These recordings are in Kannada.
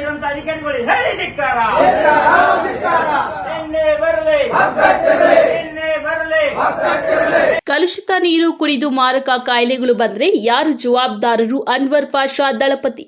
ಇರುವಂತ ಅಧಿಕಾರಿಗಳು ಹೇಳಿ ಧಿಕ್ಕಾರ ಎಣ್ಣೆ ಬರಲಿ. ಎಣ್ಣೆ ಬರಲಿ. ಕಲುಷಿತ ನೀರು ಕುಡಿದು ಮಾರಕ ಕಾಯಿಲೆಗಳು ಬಂದ್ರೆ ಯಾರು ಜವಾಬ್ದಾರರು? ಅನ್ವರ್ ಪಾಷಾ ದಳಪತಿ.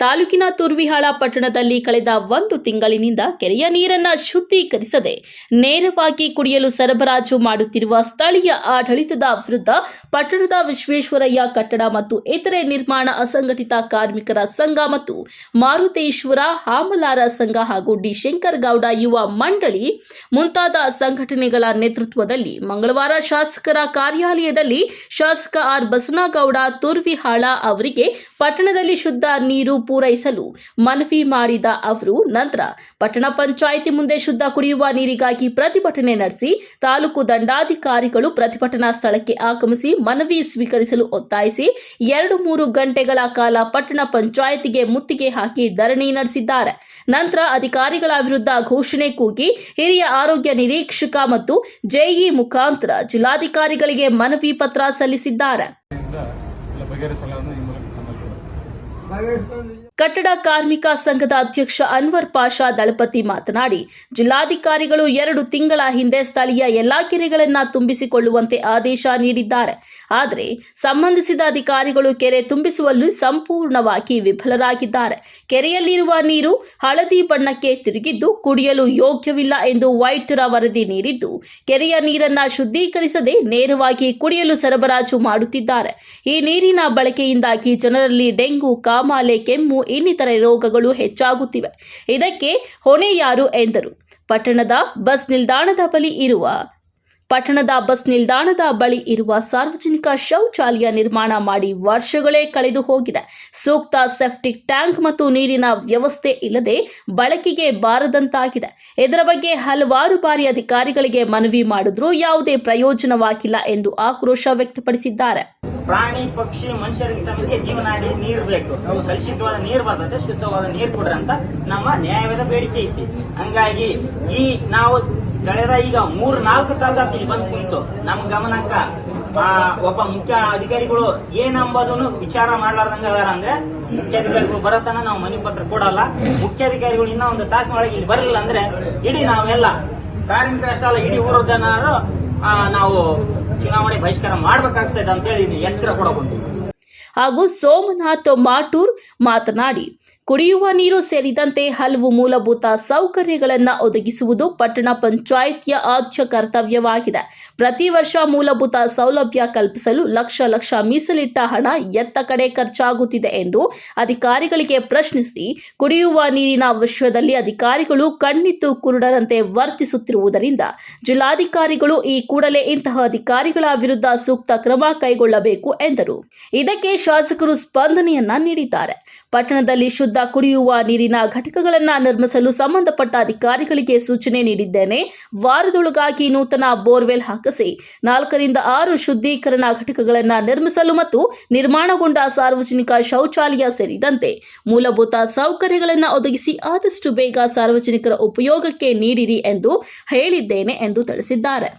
ತಾಲೂಕಿನ ತುರ್ವಿಹಾಳ ಪಟ್ಟಣದಲ್ಲಿ ಕಳೆದ ಒಂದು ತಿಂಗಳಿನಿಂದ ಕೆರೆಯ ನೀರನ್ನ ಶುದ್ಧೀಕರಿಸದೆ ನೇರವಾಗಿ ಕುಡಿಯಲು ಸರಬರಾಜು ಮಾಡುತ್ತಿರುವ ಸ್ಥಳೀಯ ಆಡಳಿತದ ವಿರುದ್ಧ ಪಟ್ಟಣದ ವಿಶ್ವೇಶ್ವರಯ್ಯ ಕಟ್ಟಡ ಮತ್ತು ಇತರೆ ನಿರ್ಮಾಣ ಅಸಂಘಟಿತ ಕಾರ್ಮಿಕರ ಸಂಘ ಮತ್ತು ಮಾರುತೇಶ್ವರ ಹಾಮಲಾರ ಸಂಘ ಹಾಗೂ ಡಿ ಶಂಕರ್ ಗೌಡ ಯುವ ಮಂಡಳಿ ಮುಂತಾದ ಸಂಘಟನೆಗಳ ನೇತೃತ್ವದಲ್ಲಿ ಮಂಗಳವಾರ ಶಾಸಕರ ಕಾರ್ಯಾಲಯದಲ್ಲಿ ಶಾಸಕ ಆರ್ ಬಸನಗೌಡ ತುರ್ವಿಹಾಳ ಅವರಿಗೆ ಪಟ್ಟಣದಲ್ಲಿ ಶುದ್ಧ ನೀರು ಪೂರೈಸಲು ಮನವಿ ಮಾಡಿದ ಅವರು, ನಂತರ ಪಟ್ಟಣ ಪಂಚಾಯಿತಿ ಮುಂದೆ ಶುದ್ಧ ಕುಡಿಯುವ ನೀರಿಗಾಗಿ ಪ್ರತಿಭಟನೆ ನಡೆಸಿ, ತಾಲೂಕು ದಂಡಾಧಿಕಾರಿಗಳು ಪ್ರತಿಭಟನಾ ಸ್ಥಳಕ್ಕೆ ಆಗಮಿಸಿ ಮನವಿ ಸ್ವೀಕರಿಸಲು ಒತ್ತಾಯಿಸಿ, ಎರಡು ಮೂರು ಗಂಟೆಗಳ ಕಾಲ ಪಟ್ಟಣ ಪಂಚಾಯಿತಿಗೆ ಮುತ್ತಿಗೆ ಹಾಕಿ ಧರಣಿ ನಡೆಸಿದ್ದಾರೆ. ನಂತರ ಅಧಿಕಾರಿಗಳ ವಿರುದ್ಧ ಘೋಷಣೆ ಕೂಗಿ ಹಿರಿಯ ಆರೋಗ್ಯ ನಿರೀಕ್ಷಕ ಮತ್ತು ಜೆಇ ಮುಖಾಂತರ ಜಿಲ್ಲಾಧಿಕಾರಿಗಳಿಗೆ ಮನವಿ ಪತ್ರ ಸಲ್ಲಿಸಿದ್ದಾರೆ. ಕಟ್ಟಡ ಕಾರ್ಮಿಕ ಸಂಘದ ಅಧ್ಯಕ್ಷ ಅನ್ವರ್ ಪಾಷಾ ದಳಪತಿ ಮಾತನಾಡಿ, ಜಿಲ್ಲಾಧಿಕಾರಿಗಳು ಎರಡು ತಿಂಗಳ ಹಿಂದೆ ಸ್ಥಳೀಯ ಎಲ್ಲಾ ಕೆರೆಗಳನ್ನು ತುಂಬಿಸಿಕೊಳ್ಳುವಂತೆ ಆದೇಶ ನೀಡಿದ್ದಾರೆ. ಆದರೆ, ಸಂಬಂಧಿಸಿದ ಅಧಿಕಾರಿಗಳು ಕೆರೆ ತುಂಬಿಸುವಲ್ಲಿ ಸಂಪೂರ್ಣವಾಗಿ ವಿಫಲರಾಗಿದ್ದಾರೆ. ಕೆರೆಯಲ್ಲಿರುವ ನೀರು ಹಳದಿ ಬಣ್ಣಕ್ಕೆ ತಿರುಗಿದ್ದು, ಕುಡಿಯಲು ಯೋಗ್ಯವಿಲ್ಲ ಎಂದು ವೈದ್ಯರ ವರದಿ ನೀಡಿದ್ದು, ಕೆರೆಯ ನೀರನ್ನು ಶುದ್ಧೀಕರಿಸದೆ ನೇರವಾಗಿ ಕುಡಿಯಲು ಸರಬರಾಜು ಮಾಡುತ್ತಿದ್ದಾರೆ. ಈ ನೀರಿನ ಬಳಕೆಯಿಂದಾಗಿ ಜನರಲ್ಲಿ ಡೆಂಗು ಕಾಮಾಲೆ ಕೆಮ್ಮು ಇನ್ನಿತರ ರೋಗಗಳು ಹೆಚ್ಚಾಗುತ್ತಿವೆ. ಇದಕ್ಕೆ ಹೊಣೆ ಯಾರು ಎಂದರು. ಪಟ್ಟಣದ ಬಸ್ ನಿಲ್ದಾಣದ ಬಳಿ ಇರುವ, ಪಟ್ಟಣದ ಬಸ್ ನಿಲ್ದಾಣದ ಬಳಿ ಇರುವ ಸಾರ್ವಜನಿಕ ಶೌಚಾಲಯ ನಿರ್ಮಾಣ ಮಾಡಿ ವರ್ಷಗಳೇ ಕಳೆದು ಹೋಗಿದೆ. ಸೂಕ್ತ ಸೆಪ್ಟಿಕ್ ಟ್ಯಾಂಕ್ ಮತ್ತು ನೀರಿನ ವ್ಯವಸ್ಥೆ ಇಲ್ಲದೆ ಬಳಕೆಗೆ ಬಾರದಂತಾಗಿದೆ. ಇದರ ಬಗ್ಗೆ ಹಲವಾರು ಬಾರಿ ಅಧಿಕಾರಿಗಳಿಗೆ ಮನವಿ ಮಾಡಿದ್ರೂ ಯಾವುದೇ ಪ್ರಯೋಜನವಾಗಿಲ್ಲ ಎಂದು ಆಕ್ರೋಶ ವ್ಯಕ್ತಪಡಿಸಿದ್ದಾರೆ. ಪ್ರಾಣಿ ಪಕ್ಷಿ ಮನುಷ್ಯರಿಗೆ ಸಮೇತ ಜೀವನಾಡಿ ನೀರ್ ಬೇಕು. ಕಲುಷಿತವಾದ ನೀರ್ ಬರ್ತದೆ ಶುದ್ಧವಾದ ನೀರ್ ಕೊಡ್ರಿ ಅಂತ ನಮ್ಮ ನ್ಯಾಯವಾದ ಬೇಡಿಕೆ ಐತಿ. ಹಂಗಾಗಿ ಈ ನಾವು ಕಳೆದ ಈಗ ಮೂರ್ ನಾಲ್ಕು ತಾಸ ಇಲ್ಲಿ ಬಂದು ಕುಂತು. ನಮ್ ಗಮನಕ್ಕ ಆ, ಒಬ್ಬ ಮುಖ್ಯ ಅಧಿಕಾರಿಗಳು ಏನಂಬುದನ್ನು ವಿಚಾರ ಮಾಡ್ಲಾರ್ದಂಗ ಅದಾರ ಅಂದ್ರೆ ಮುಖ್ಯಾಧಿಕಾರಿಗಳು ಬರತನ ನಾವು ಮನಿ ಪತ್ರ ಕೊಡಲ್ಲ. ಮುಖ್ಯಾಧಿಕಾರಿಗಳು ಇನ್ನ ಒಂದು ತಾಸಿನೊಳಗೆ ಇಲ್ಲಿ ಬರಲಿಲ್ಲ ಅಂದ್ರೆ ಇಡೀ ನಾವೆಲ್ಲ ಕಾರ್ಮಿಕರಷ್ಟೇ ಅಲ್ಲ ಇಡೀ ಊರ ಜನರು ನಾವು ಚುನಾವಣೆ ಬಹಿಷ್ಕಾರ ಮಾಡಬೇಕಾಗ್ತದೆ ಅಂತ ಹೇಳಿ ಎಚ್ಚರ ಕೊಡಬಹುದು ಹಾಗೂ ಸೋಮನಾಥ್ ಮಾಟೂರ್ ಮಾತನಾಡಿ ಕುಡಿಯುವ ನೀರು ಸೇರಿದಂತೆ ಹಲವು ಮೂಲಭೂತ ಸೌಕರ್ಯಗಳನ್ನು ಒದಗಿಸುವುದು ಪಟ್ಟಣ ಪಂಚಾಯಿತಿಯ ಆದ್ಯ ಕರ್ತವ್ಯವಾಗಿದೆ. ಪ್ರತಿ ವರ್ಷ ಮೂಲಭೂತ ಸೌಲಭ್ಯ ಕಲ್ಪಿಸಲು ಲಕ್ಷ ಲಕ್ಷ ಮೀಸಲಿಟ್ಟ ಹಣ ಎತ್ತ ಕಡೆ ಖರ್ಚಾಗುತ್ತಿದೆ ಎಂದು ಅಧಿಕಾರಿಗಳಿಗೆ ಪ್ರಶ್ನಿಸಿ, ಕುಡಿಯುವ ನೀರಿನ ವಿಷಯದಲ್ಲಿ ಅಧಿಕಾರಿಗಳು ಕಣ್ಣಿತ್ತು ಕುರುಡರಂತೆ ವರ್ತಿಸುತ್ತಿರುವುದರಿಂದ ಜಿಲ್ಲಾಧಿಕಾರಿಗಳು ಈ ಕೂಡಲೇ ಇಂತಹ ಅಧಿಕಾರಿಗಳ ವಿರುದ್ಧ ಸೂಕ್ತ ಕ್ರಮ ಕೈಗೊಳ್ಳಬೇಕು ಎಂದರು. ಇದಕ್ಕೆ ಶಾಸಕರು ಸ್ಪಂದನೆಯನ್ನ ನೀಡಿದ್ದಾರೆ. ಪಟ್ಟಣದಲ್ಲಿ ಶುದ್ಧ ಕುಡಿಯುವ ನೀರಿನ ಘಟಕಗಳನ್ನು ನಿರ್ಮಿಸಲು ಸಂಬಂಧಪಟ್ಟ ಅಧಿಕಾರಿಗಳಿಗೆ ಸೂಚನೆ ನೀಡಿದ್ದೇನೆ. ವಾರದೊಳಗಾಗಿ ನೂತನ ಬೋರ್ವೆಲ್ ಹಾಕಿಸಿ ನಾಲ್ಕರಿಂದ ಆರು ಶುದ್ಧೀಕರಣ ಘಟಕಗಳನ್ನು ನಿರ್ಮಿಸಲು ಮತ್ತು ನಿರ್ಮಾಣಗೊಂಡ ಸಾರ್ವಜನಿಕ ಶೌಚಾಲಯ ಸೇರಿದಂತೆ ಮೂಲಭೂತ ಸೌಕರ್ಯಗಳನ್ನು ಒದಗಿಸಿ ಆದಷ್ಟು ಬೇಗ ಸಾರ್ವಜನಿಕರ ಉಪಯೋಗಕ್ಕೆ ನೀಡಿರಿ ಎಂದು ಹೇಳಿದ್ದೇನೆ ಎಂದು ತಿಳಿಸಿದ್ದಾರೆ.